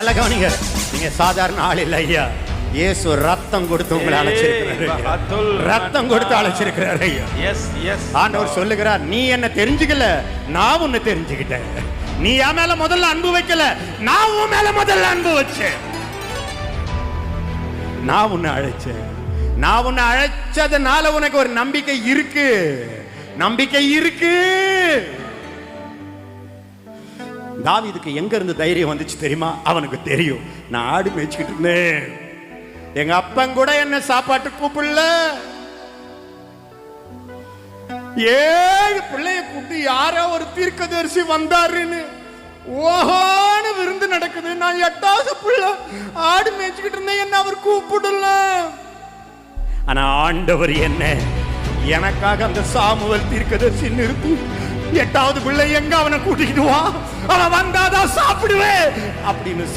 நல்லா கவனிங்க. நீங்க சாதாரண ஆள் இல்ல ஐயா. இயேசு ரத்தம் கொடுத்து உங்களை அழைச்சிருக்கிறாரு. ரத்தம் கொடுத்து அழைச்சிருக்கிறாரு ஐயா. எஸ் எஸ் ஆண்டவர் சொல்லுகிறார் நீ என்ன தெரிஞ்சுக்கல நான் உன்னை தெரிஞ்சுக்கிட்டேன். நீ என் மேல முதல்ல அன்பு வைக்கல நான் உன் மேல முதல்ல அன்பு வச்சேன். நான் உன்னை அழைச்சேன். நான் உன்னை அழைச்சதுனால உனக்கு ஒரு நம்பிக்கை இருக்கு. நம்பிக்கை இருக்கு. தாவிதுக்கு எங்க இருந்து தைரியம் வந்துச்சு தெரியுமா? அவனுக்கு தெரியும். நான் ஆடு மேய்ச்சிக்கிட்டு இருந்தேன். எங்க அப்பன் கூட என்ன சாப்பாட்டு கூப்பிடல. ஏழு பிள்ளைய கூப்பிட்டு யாரோ ஒரு தீர்க்கதரிசி வந்தாருன்னு ஓஹோன்னு விருந்து நடக்குது. நான் எட்டாவது பிள்ளை. ஆடு மேய்ச்சிக்கிட்டு இருந்தேன். என்ன அவர் கூப்பிடல. ஆனா ஆண்டவர் என்ன? எனக்காக அந்த சாமுவல் தீர்க்கதரிசி நிறுத்தி எட்டாவது பிள்ளை எங்க அவனை கூட்டிக்கிட்டு வா? அவன் வந்தாதான் சாப்பிடுவேன். அப்படின்னு